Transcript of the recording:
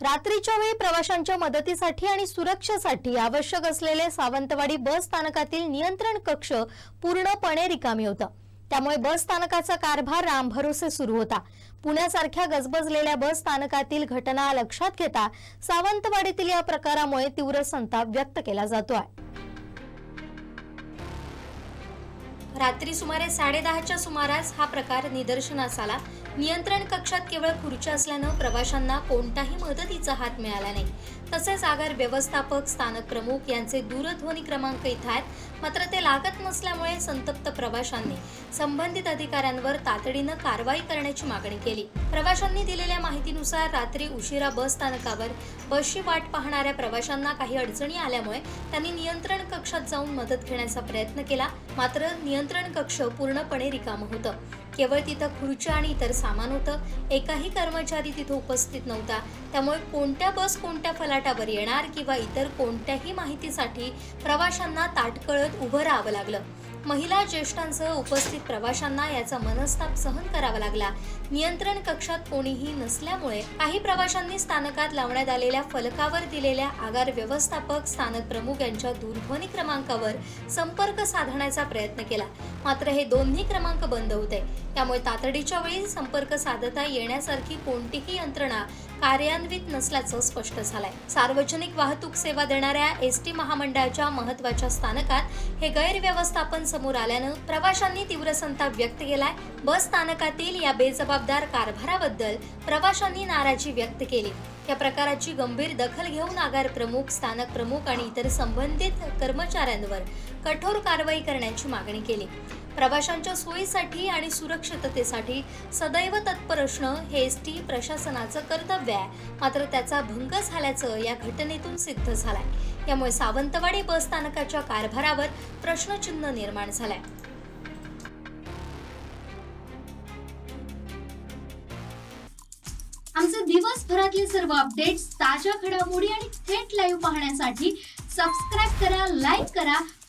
रात्रीच्या वेळी प्रवाशांच्या मदतीसाठी आणि सुरक्षेसाठी आवश्यक असलेले सावंतवाडी बस स्थानकातील नियंत्रण कक्ष पूर्णपणे रिकामी होता. त्यामुळे बस स्थानकाचा कारभार रामभरोसे सुरू होता. पुण्यासारख्या गजबजलेल्या बस स्थानकातील घटना लक्षात घेता सावंतवाडीतील या प्रकारामुळे तीव्र संताप व्यक्त केला जातो आहे रात्री सुमारे साडेदहाच्या सुमारास हा प्रकार निदर्शनास आला नियंत्रण कक्षात केवळ खुर्च्या असल्यानं प्रवाशांना कोणताही मदतीचा हात मिळाला नाही. तसेच आगार व्यवस्थापक स्थानक प्रमुख यांचे दूरध्वनी क्रमांक इथं आहेत. मात्र ते लागत नसल्यामुळे संतप्त प्रवाशांनी संबंधित अधिकाऱ्यांवर तातडीनं कारवाई करण्याची मागणी केली. प्रवाशांनी दिलेल्या माहितीनुसार रात्री उशिरा बस स्थानकावर बसची वाट पाहणाऱ्या प्रवाशांना काही अडचणी आल्यामुळे त्यांनी नियंत्रण कक्षात जाऊन मदत घेण्याचा प्रयत्न केला. मात्र नियंत्रण कक्ष पूर्णपणे रिकामं होतं. केवळ तिथं खुर्च्या आणि इतर सामान होतं. एकाही कर्मचारी तिथं उपस्थित नव्हता. त्यामुळे कोणत्या बस कोणत्या फलाटावर येणार किंवा इतर कोणत्याही माहितीसाठी प्रवाशांना ताटकळत उभं राहावं लागलं. महिला ज्येष्ठांसह उपस्थित प्रवाशांना याचा मनस्ताप सहन करावा लागला. नियंत्रण कक्षात कोणीही नसल्यामुळे काही प्रवाशांनी स्थानकात लावण्यात आलेल्या फलकावर दिलेल्या आगार व्यवस्थापक स्थानक प्रमुख यांच्या दूरध्वनी क्रमांकावर संपर्क साधण्याचा प्रयत्न केला. मात्र हे दोन्ही क्रमांक बंद होते. त्यामुळे तातडीच्या वेळी संपर्क साधता येण्यासारखी कोणतीही यंत्रणा कार्यान्वित नसल्याचं स्पष्ट झालंय. सार्वजनिक वाहतूक सेवा देणाऱ्या एस टी महामंडळाच्या महत्त्वाच्या स्थानकात हे गैरव्यवस्थापन समोर आल्यानं प्रवाशांनी तीव्र संताप व्यक्त केलाय. बस स्थानकातील या बेजबाबदार कारभाराबद्दल प्रवाशांनी नाराजी व्यक्त केली. या प्रकाराची गंभीर दखल घेऊन आगार प्रमुख स्थानक प्रमुख आणि इतर संबंधित कर्मचाऱ्यांवर कठोर कारवाई करण्याची मागणी केली. प्रवाशांच्या सोयीसाठी आणि सुरक्षिततेसाठी सदैव तत्पर असणं हे एस टी प्रशासनाचं कर्तव्य आहे. मात्र त्याचा भंग झाल्याचं या घटनेतून सिद्ध झालंय. यामुळे सावंतवाडी बस स्थानकाच्या कारभारावर प्रश्नचिन्ह निर्माण झालंय. आमचे दिवसभरातले सर्व अपडेट्स ताज्या घडामोडी आणि थेट लाईव्ह पाहण्यासाठी सबस्क्राईब करा लाईक करा